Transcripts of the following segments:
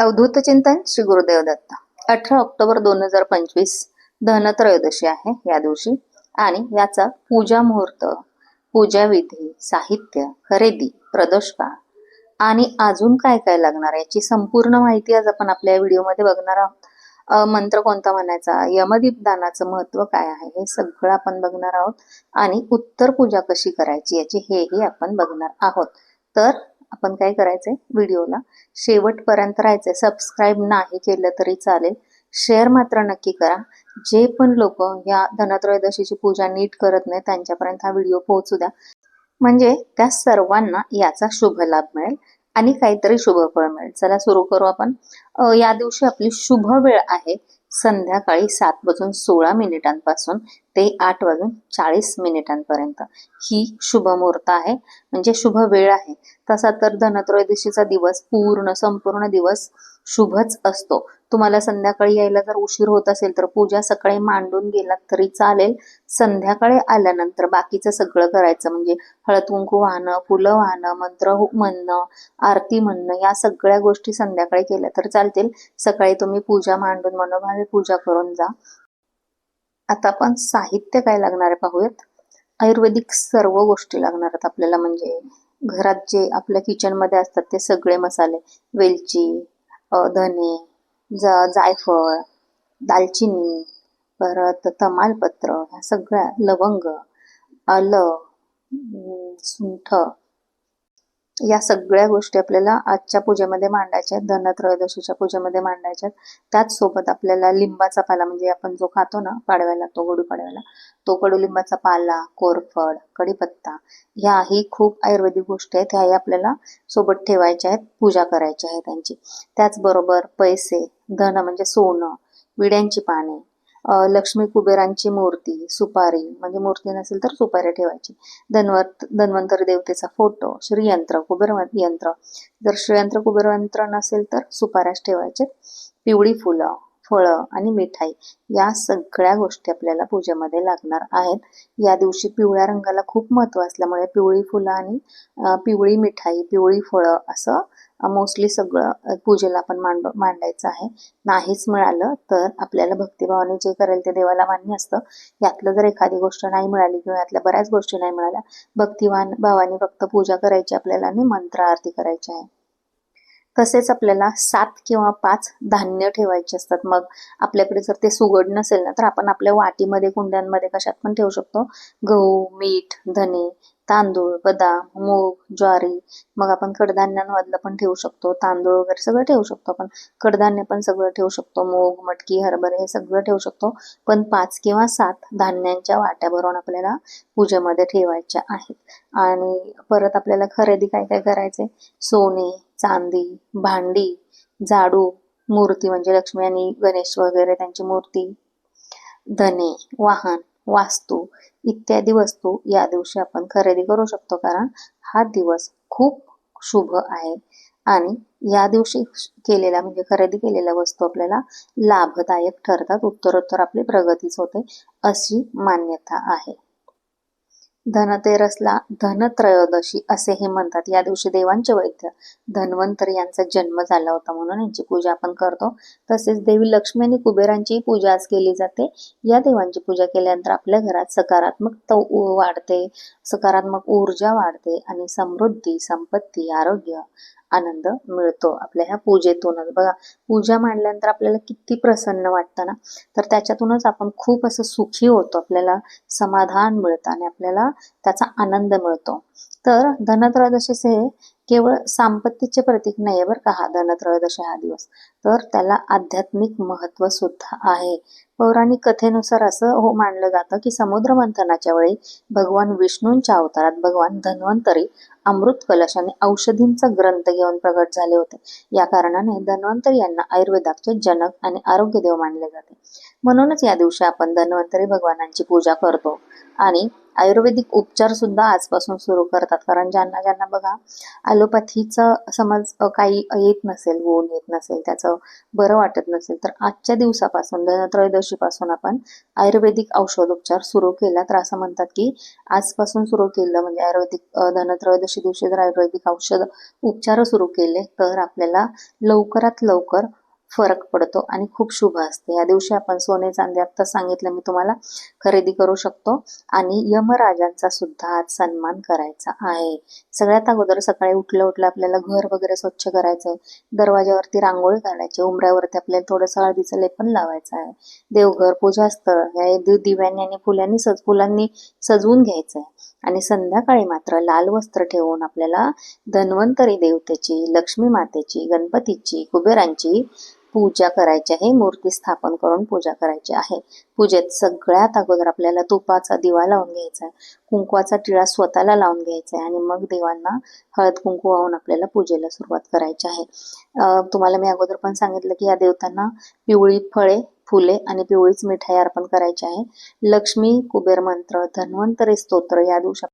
अवधूत चिंतन श्री गुरुदेव दत्त अठरा ऑक्टोबर दोन हजार पंचवीस धनत्रयोदशी आहे या दिवशी आणि याचा पूजा मुहूर्त पूजा विधी साहित्य खरेदी प्रदोषकाळ आणि अजून काय काय लागणार याची संपूर्ण माहिती आज आपण आपल्या व्हिडिओमध्ये बघणार आहोत. मंत्र कोणता म्हणायचा? यमदीप दानाचं महत्त्व काय आहे? हे सगळं आपण बघणार आहोत. आणि उत्तर पूजा कशी करायची याची हेही आपण बघणार आहोत. तर आपण काय करायचंय? व्हिडिओला शेवटपर्यंत राहायचंय. सबस्क्राईब नाही केलं तरी चालेल. शेअर मात्र नक्की करा. जे पण लोक या धनत्रयोदशीची पूजा नीट करत नाही त्यांच्यापर्यंत हा व्हिडिओ पोहोचू द्या. म्हणजे त्या सर्वांना याचा शुभ लाभ मिळेल आणि काहीतरी शुभ फळ मिळेल. चला सुरू करू आपण. या दिवशी आपली शुभ वेळ आहे. संध्याकाळी सात वाजून सोळा मिनिटांपासून ते आठ वाजून चाळीस मिनिटांपर्यंत. ही शुभ मुहूर्त आहे. म्हणजे शुभ वेळ आहे. तसा तर धनत्रयोदशीचा दिवस पूर्ण संपूर्ण दिवस शुभच असतो. तुम्हाला संध्याकाळी यायला जर उशीर होत असेल तर पूजा सकाळी मांडून गेलात तरी चालेल. संध्याकाळी आल्यानंतर बाकीचं सगळं करायचं. म्हणजे हळद कुंकू वाहणं फुलं वाहणं मंत्र हो, म्हणणं आरती म्हणणं या सगळ्या गोष्टी संध्याकाळी केल्या तर चालतील. सकाळी तुम्ही पूजा मांडून मनोभावे पूजा करून जा. आता आपण साहित्य काय लागणार आहे पाहूयात? आयुर्वेदिक सर्व गोष्टी लागणार आहेत आपल्याला. म्हणजे घरात जे आपल्या किचनमध्ये असतात ते सगळे मसाले. वेलची धने ज जायफळ दालचिनी परत तमालपत्र ह्या सगळ्या लवंग आलं सुंठ या सगळ्या गोष्टी आपल्याला आजच्या पूजेमध्ये मांडायच्या आहेत. धनत्रयोदशीच्या पूजेमध्ये मांडायच्या आहेत. त्याचसोबत आपल्याला लिंबाचा पाला म्हणजे आपण जो खातो ना पाडव्याला तो गुढीपाडव्याला तो कडुलिंबाचा पाला कोरफड कढीपत्ता ह्याही खूप आयुर्वेदिक गोष्टी आहेत. ह्याही आपल्याला सोबत ठेवायच्या आहेत पूजा करायची आहे त्यांची. त्याचबरोबर पैसे धन म्हणजे सोनं विड्यांची पाने लक्ष्मी कुबेरांची मूर्ती सुपारी म्हणजे मूर्ती नसेल तर सुपारी ठेवायची. धन्वंत धन्वंतरी देवतेचा फोटो श्रीयंत्र कुबेर यंत्र. जर श्रीयंत्र कुबेरयंत्र नसेल तर सुपाऱ्याच ठेवायचे. पिवळी फुलं फळं आणि मिठाई या सगळ्या गोष्टी आपल्याला पूजेमध्ये लागणार आहेत. या दिवशी पिवळ्या रंगाला खूप महत्त्व असल्यामुळे पिवळी फुलं आणि पिवळी मिठाई पिवळी फळं असं मोस्टली सगळं पूजेला आपण मांड मांडायचं आहे. नाहीच मिळालं तर आपल्याला भक्तिभावाने जे करेल ते देवाला मान्य असतं. यातलं जर एखादी गोष्ट नाही मिळाली किंवा यातल्या बऱ्याच गोष्टी नाही मिळाल्या भक्तिवान भावाने फक्त पूजा करायची आपल्याला आणि मंत्र आरती करायची आहे. तसेच आपल्याला सात किंवा पाच धान्य ठेवायचे असतात. मग आपल्याकडे जर ते सुगड नसेल ना तर आपण आपल्या वाटीमध्ये कुंड्यांमध्ये कशात पण ठेवू शकतो. गहू मीठ धने तांदूळ बदाम मूग ज्वारी मग आपण कडधान्यांमधलं पण ठेवू शकतो. तांदूळ वगैरे सगळं ठेवू शकतो आपण. कडधान्य पण सगळं ठेवू शकतो. मूग मटकी हरभरे हे सगळं ठेवू शकतो. पण पाच किंवा सात धान्यांच्या वाट्या भरून आपल्याला पूजेमध्ये ठेवायच्या आहेत. आणि परत आपल्याला खरेदी काय काय करायचे सोने चांदी भांडी झाडू मूर्ती म्हणजे लक्ष्मी आणि गणेश वगैरे त्यांची मूर्ती धने वाहन वास्तू इत्यादी वस्तू या दिवशी आपण खरेदी करू शकतो कारण हा दिवस खूप शुभ आहे. आणि या दिवशी केलेल्या म्हणजे खरेदी केलेल्या वस्तू आपल्याला लाभदायक ठरतात. उत्तरोत्तर आपली प्रगतीच होते अशी मान्यता आहे. धनतेरसला धनत्रयोदशी असेही म्हणतात. या दिवशी देवांचे वैद्य धन्वंतरी यांचा जन्म झाला होता म्हणून यांची पूजा आपण करतो. तसेच देवी लक्ष्मी आणि कुबेरांची पूजा आज केली जाते. या देवांची पूजा केल्यानंतर आपल्या घरात सकारात्मकता वाढते सकारात्मक ऊर्जा वाढते आणि समृद्धी संपत्ती आरोग्य आनंद मिळतो आपल्या ह्या पूजेतूनच बघा पूजा मांडल्यानंतर आपल्याला किती प्रसन्न वाटतं ना? तर त्याच्यातूनच आपण खूप असं सुखी होतो. आपल्याला समाधान मिळतं आणि आपल्याला त्याचा आनंद मिळतो. तर धनत्रयोदशीचे हे केवळ संपत्तीचे प्रतीक नाही बरं का हा धनत्रयोदशी हा दिवस. तर त्याला आध्यात्मिक महत्त्व सुद्धा आहे. पौराणिक कथेनुसार असं हो मानलं जातं की समुद्र मंथनाच्या वेळी भगवान विष्णूंच्या अवतारात भगवान धन्वंतरी अमृत कलश आणि औषधींचा ग्रंथ घेऊन प्रगट झाले होते. या कारणाने धन्वंतरी यांना आयुर्वेदाचे जनक आणि आरोग्य देव मानले जाते. म्हणूनच या दिवशी आपण धन्वंतरी भगवानांची पूजा करतो आणि आयुर्वेदिक उपचार सुद्धा आजपासून सुरू करतात. कारण ज्यांना ज्यांना बघा ॲलोपॅथीचं समज काही येत नसेल गुण येत नसेल त्याचं बरं वाटत नसेल तर आजच्या दिवसापासून त्रयोदशीपासून आपण आयुर्वेदिक औषधोपचार सुरू केला. तर असं म्हणतात की आजपासून सुरू केलं म्हणजे आयुर्वेदिक धनत्रयोदशी दिवशी जर आयुर्वेदिक औषध उपचार सुरू केले तर आपल्याला लवकरात लवकर फरक पडतो आणि खूप शुभ असते. या दिवशी आपण सोने चांदी आत्ता सांगितलं मी तुम्हाला खरेदी करू शकतो आणि यमराजांचा सुद्धा आज सन्मान करायचा आहे. सगळ्यात अगोदर सकाळी उठलं उठलं आपल्याला घर वगैरे स्वच्छ करायचंय. दरवाजावरती रांगोळी काढायची उमऱ्यावरती आपल्याला थोडंसं हळदीचं लेपन लावायचं आहे. देवघर पूजास्थळ हे दिव्यांनी आणि फुलांनी सज फुलांनी सजवून घ्यायचं आहे आणि संध्याकाळी मात्र लाल वस्त्र ठेवून आपल्याला धन्वंतरी देवतेची लक्ष्मी मातेची गणपतीची कुबेरांची पूजा करायची आहे मूर्ती स्थापन करून पूजा करायची आहे. पूजेत सगळ्यात अगोदर आपल्याला तुपाचा दिवा लावून घ्यायचा आहे कुंकवाचा टिळा स्वतःला लावून घ्यायचा आहे आणि मग देवांना हळद कुंकू वाहून आपल्याला पूजेला सुरुवात करायची आहे. तुम्हाला मी अगोदर पण सांगितलं की या देवतांना पिवळी फळे फुले आणि पिवळीच मिठाई अर्पण करायची आहे. लक्ष्मी कुबेर मंत्र धन्वंतरी स्तोत्र या दिवशी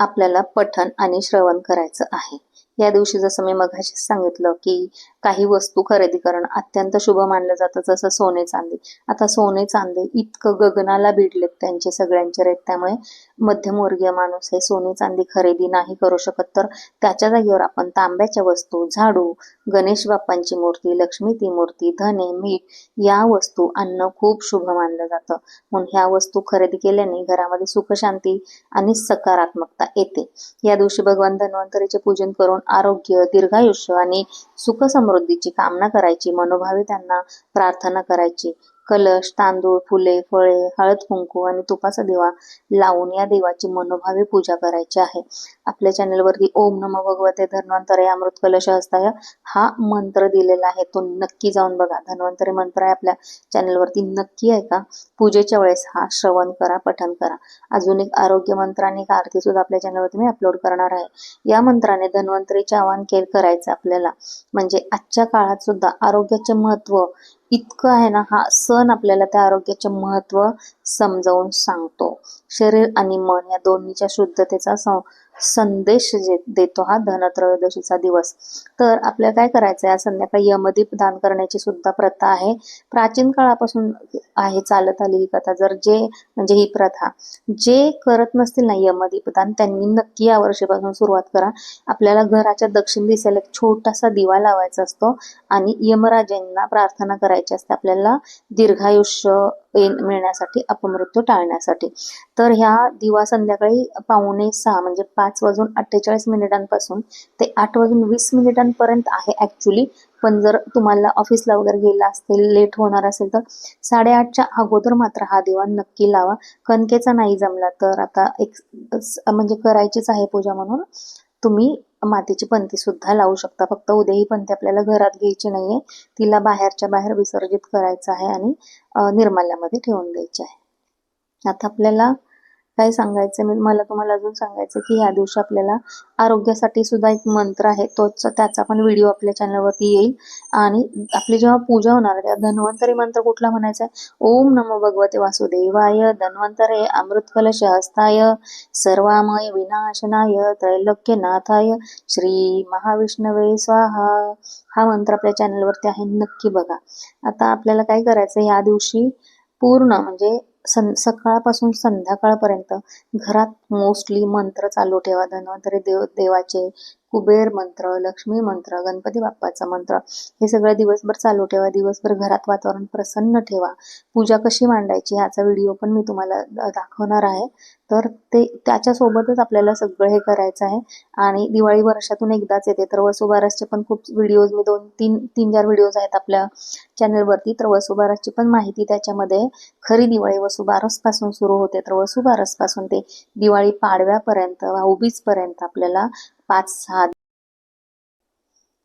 आपल्याला पठण आणि श्रवण करायचं आहे. या दिवशी जसं मी मघाशी सांगितलं की काही वस्तू खरेदी करणं अत्यंत शुभ मानलं जातं जसं सोने चांदी. आता सोने चांदी इतकं गगनाला भिडलेत त्यांचे सगळ्यांचे रेट त्यामुळे मध्यमवर्गीय माणूस हे सोने चांदी खरेदी नाही करू शकत. तर त्याच्या जागेवर आपण तांब्याच्या वस्तू झाडू गणेश बाप्पांची मूर्ती लक्ष्मी ती मूर्ती धने मीठ या वस्तू आणणं खूप शुभ मानलं जातं. म्हणून ह्या वस्तू खरेदी केल्याने घरामध्ये सुखशांती आणि सकारात्मकता येते. या दिवशी भगवान धन्वंतरीचे पूजन करून आरोग्य दीर्घायुष्य आणि सुख समृद्धीची कामना करायची मनोभावे त्यांना प्रार्थना करायची कलश तांदूळ फुले फळे हळद कुंकू आणि तुपाचा दिवा लावून या देवाची मनोभावी पूजा करायची आहे. आपल्या चॅनलवरती ओम नम भगवते धन्वंतरे अमृत कलश असताय हा मंत्र दिलेला आहे. तो नक्की जाऊन बघा. धन्वंतरी मंत्र आहे आपल्या चॅनलवरती नक्की आहे का पूजेच्या वेळेस हा श्रवण करा पठन करा. अजून एक आरोग्य मंत्र आणि एक आरती सुद्धा आपल्या चॅनलवरती मी अपलोड करणार आहे. या मंत्राने धन्वंतरीचे आवाहन केल करायचं आपल्याला. म्हणजे आजच्या काळात सुद्धा आरोग्याचे महत्त्व इतकं आहे ना हा सण आपल्याला त्या आरोग्याचे महत्त्व समजावून सांगतो. शरीर आणि मन या दोन्हीच्या शुद्धतेचा सं- संदेश जे देतो हा धनत्रयोदशीचा दिवस. तर आपल्याला काय करायचं आहे संध्याकाळी यमदीप दान करण्याची सुद्धा प्रथा आहे. प्राचीन काळापासून आहे चालत आली ही कथा. जर जे म्हणजे ही प्रथा जे करत नसतील ना यमदीप दान त्यांनी नक्की या वर्षीपासून सुरुवात करा. आपल्याला घराच्या दक्षिण दिशेला एक छोटासा दिवा लावायचा असतो आणि यमराजांना प्रार्थना करायची असते आपल्याला दीर्घायुष्य मिळण्यासाठी अपमृत्यू टाळण्यासाठी. तर ह्या दिवा संध्याकाळी पावणे सहा म्हणजे पाच पाच वाजून अठ्ठेचाळीस मिनिटांपासून ते आठ वाजून वीस मिनिटांपर्यंत आहे ऍक्च्युली पण जर तुम्हाला ऑफिसला वगैरे गेला असतील लेट होणार असेल तर साडेआठच्या अगोदर मात्र हा दिवा नक्की लावा. कणकेचा नाही जमला तर आता एक म्हणजे करायचीच आहे पूजा म्हणून. तुम्ही मातीची पंथी सुद्धा लावू शकता. फक्त उद्या ही पंथी आपल्याला घरात घ्यायची नाहीये. तिला बाहेरच्या बाहेर विसर्जित करायचं आहे आणि निर्माल्यामध्ये ठेवून द्यायची आहे. आता आपल्याला काय सांगायचं मी मला तुम्हाला अजून सांगायचं की ह्या दिवशी आपल्याला आरोग्यासाठी सुद्धा एक मंत्र आहे. तोच त्याचा पण व्हिडिओ आपल्या चॅनलवरती येईल. आणि आपली जेव्हा पूजा होणार तेव्हा धन्वंतरी मंत्र कुठला म्हणायचा आहे ओम नमो भगवते वासुदेवाय धन्वंतरे अमृत कलश हस्ताय सर्वामय विनाशनाय त्रैलोक्यनाथाय श्री महाविष्णवे स्वाहा. हा मंत्र आपल्या चॅनलवरती आहे नक्की बघा. आता आपल्याला काय करायचं ह्या दिवशी पूर्ण म्हणजे सं सकाळपासून संध्याकाळपर्यंत घरात मोस्टली मंत्र चालू ठेवा. धन्वंतरी देव देवाचे कुबेर मंत्र लक्ष्मी मंत्र गणपती बाप्पाचा मंत्र हे सगळं दिवसभर चालू ठेवा. दिवसभर घरात वातावरण प्रसन्न ठेवा. पूजा कशी मांडायची ह्याचा व्हिडिओ पण मी तुम्हाला दाखवणार आहे. तर ते त्याच्यासोबतच आपल्याला सगळं हे करायचं आहे. आणि दिवाळी वर्षातून एकदाच येते. तर वसुबारसचे पण खूप व्हिडिओज मी दोन तीन तीन चार व्हिडिओज आहेत आपल्या चॅनलवरती तर वसुबारसची पण माहिती त्याच्यामध्ये खरी दिवाळी वसुबारसपासून सुरू होते. तर वसुबारसपासून ते दिवाळी पाडव्यापर्यंत भाऊबीज पर्यंत आपल्याला पाच सहा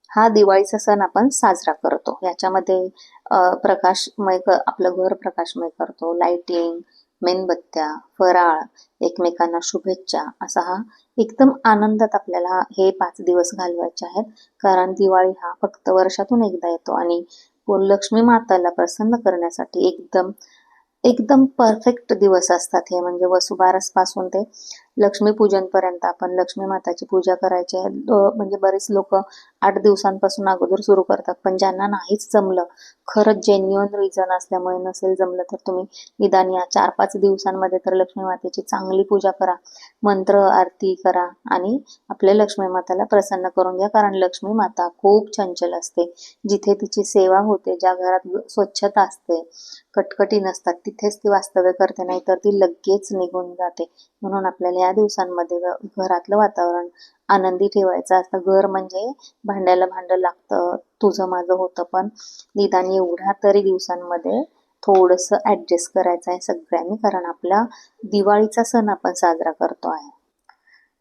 हा दिवाळीचा सण आपण साजरा करतो. याच्यामध्ये प्रकाशमय क- आपलं घर प्रकाशमय करतो. लाइटिंग मेणबत्त्या फराळ एकमेकांना शुभेच्छा असा हा एकदम आनंदात आपल्याला हे पाच दिवस घालवायचे आहेत. कारण दिवाळी हा फक्त वर्षातून एकदा येतो आणि लक्ष्मी माताला प्रसन्न करण्यासाठी एकदम एकदम परफेक्ट दिवस असतात हे. म्हणजे वसुबारसपासून ते लक्ष्मीपूजनपर्यंत आपण लक्ष्मी माताची पूजा करायची आहे. म्हणजे बरेच लोक आठ दिवसांपासून अगोदर सुरू करतात पण ज्यांना नाहीच जमलं खरंच जेन्युअन रिझन असल्यामुळे नसेल जमलं तर तुम्ही निदान या चार पाच दिवसांमध्ये तर लक्ष्मी मातेची चांगली पूजा करा मंत्र आरती करा आणि आपल्या लक्ष्मी माताला प्रसन्न करून घ्या. कारण लक्ष्मी माता खूप चंचल असते. जिथे तिची सेवा होते ज्या घरात स्वच्छता असते कटकटी नसतात तिथेच ती वास्तव्य करते नाही तर ती लगेच निघून जाते. म्हणून आपल्याला या दिवसांमध्ये घरातलं वातावरण आनंदी ठेवायचं असतं. घर म्हणजे भांड्याला भांडं लागतं तुझं माझं होतं. पण निदान एवढ्या तरी दिवसांमध्ये थोडंसं ॲडजस्ट करायचं आहे सगळ्यांनी कारण आपला दिवाळीचा सण आपण साजरा करतो आहे.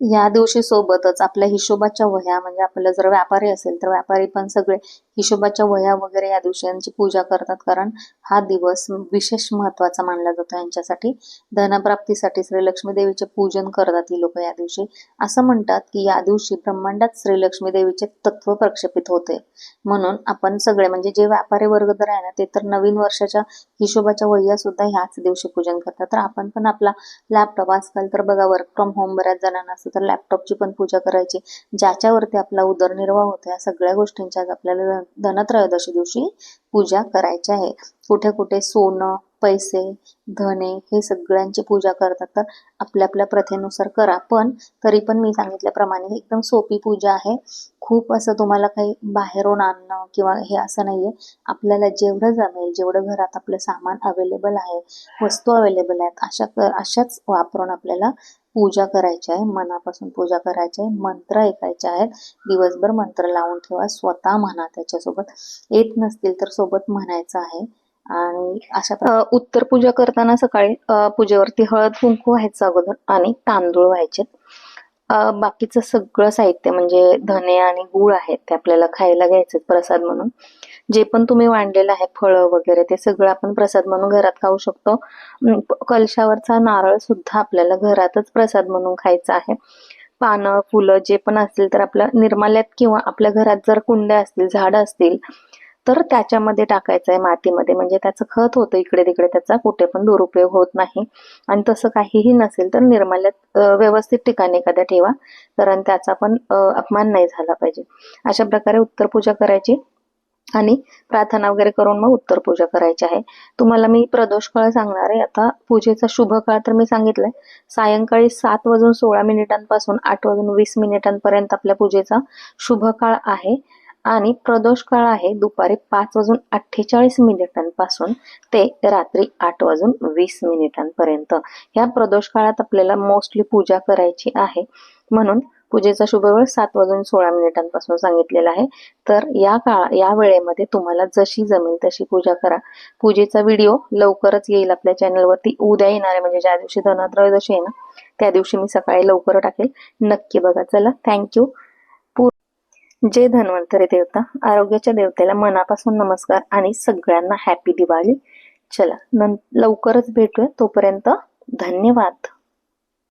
या दिवशी सोबतच आपल्या हिशोबाच्या वह्या म्हणजे आपलं जर व्यापारी असेल तर व्यापारी पण सगळे हिशोबाच्या वह्या वगैरे या दिवशी यांची पूजा करतात. कारण हा दिवस विशेष महत्त्वाचा मानला जातो यांच्यासाठी. धनप्राप्तीसाठी श्री लक्ष्मी देवीचे पूजन करतात ही लोक या दिवशी. असं म्हणतात की या दिवशी ब्रह्मांडात श्री लक्ष्मी देवीचे तत्व प्रक्षेपित होते. म्हणून आपण सगळे म्हणजे जे व्यापारी वर्ग तर आहे ना ते तर नवीन वर्षाच्या हिशोबाच्या वह्या सुद्धा ह्याच दिवशी पूजन करतात. तर आपण पण आपला लॅपटॉप आजकाल तर बघा वर्क फ्रॉम होम बऱ्याच जणांना असतं तर लॅपटॉपची पण पूजा करायची. ज्याच्यावरती आपला उदरनिर्वाह होतो या सगळ्या गोष्टींच्या आज आपल्याला धनत्रयोदशी दिवशी पूजा करायची आहे. कुठे कुठे सोनं पैसे धने हे सगळ्यांची पूजा करतात. तर आपल्या आपल्या प्रथेनुसार करा. पण तरी पण मी सांगितल्याप्रमाणे एकदम सोपी पूजा आहे. खूप असं तुम्हाला काही बाहेरून आणणं किंवा हे असं नाहीये. आपल्याला जेवढं जमेल जेवढं घरात आपलं सामान अवेलेबल आहे वस्तू अवेलेबल आहेत अशा अशाच वापरून आपल्याला पूजा करायची आहे मनापासून पूजा करायची आहे मंत्र ऐकायचे आहेत. दिवसभर मंत्र लावून ठेवा स्वतः म्हणा त्याच्यासोबत. येत नसतील तर सोबत म्हणायचं आहे. आणि अशा उत्तर पूजा करताना सकाळी पूजेवरती हळद कुंकू व्हायचं अगोदर आणि तांदूळ व्हायचे. बाकीचं सगळं साहित्य म्हणजे धने आणि गूळ आहेत ते आपल्याला खायला घ्यायचे प्रसाद म्हणून. जे पण तुम्ही वाढलेलं आहे फळं वगैरे ते सगळं आपण प्रसाद म्हणून घरात खाऊ शकतो. कलशावरचा नारळ सुद्धा आपल्याला घरातच प्रसाद म्हणून खायचा आहे. पानं फुलं जे पण असतील तर आपल्या निर्माल्यात किंवा आपल्या घरात जर कुंड्या असतील झाडं असतील तर त्याच्यामध्ये टाकायचं आहे मातीमध्ये. म्हणजे त्याचं खत होतं इकडे तिकडे त्याचा कुठे पण दुरुपयोग होत नाही. आणि तसं काहीही नसेल तर निर्माल्यात व्यवस्थित ठिकाणी एखाद्या ठेवा. कारण त्याचा पण अपमान नाही झाला पाहिजे. अशा प्रकारे उत्तर पूजा करायची. आणि प्रार्थना वगैरे करून मग उत्तर पूजा करायची आहे. तुम्हाला मी प्रदोष काळ सांगणार आहे. आता पूजेचा शुभ काळ तर मी सांगितलंय. सायंकाळी सात वाजून सोळा मिनिटांपासून आठ वाजून वीस मिनिटांपर्यंत आपल्या पूजेचा शुभ काळ आहे. आणि प्रदोष काळ आहे दुपारी पाच वाजून अठ्ठेचाळीस मिनिटांपासून ते रात्री आठ वाजून वीस मिनिटांपर्यंत. ह्या प्रदोष काळात आपल्याला मोस्टली पूजा करायची आहे. म्हणून पूजेचा शुभवेळ सात वाजून सोळा मिनिटांपासून सांगितलेला आहे. तर या काळा या वेळेमध्ये तुम्हाला जशी जमेल तशी पूजा करा. पूजेचा व्हिडिओ लवकरच येईल आपल्या चॅनलवरती. उद्या येणार आहे म्हणजे ज्या दिवशी धनत्रयोदशी आहे ना त्या दिवशी मी सकाळी लवकर टाकेल. नक्की बघा. चला थँक्यू जय धन्वंतरी देवता. आरोग्याच्या देवतेला मनापासून नमस्कार आणि सगळ्यांना हॅपी दिवाळी. चला नं लवकरच भेटूया. तोपर्यंत धन्यवाद.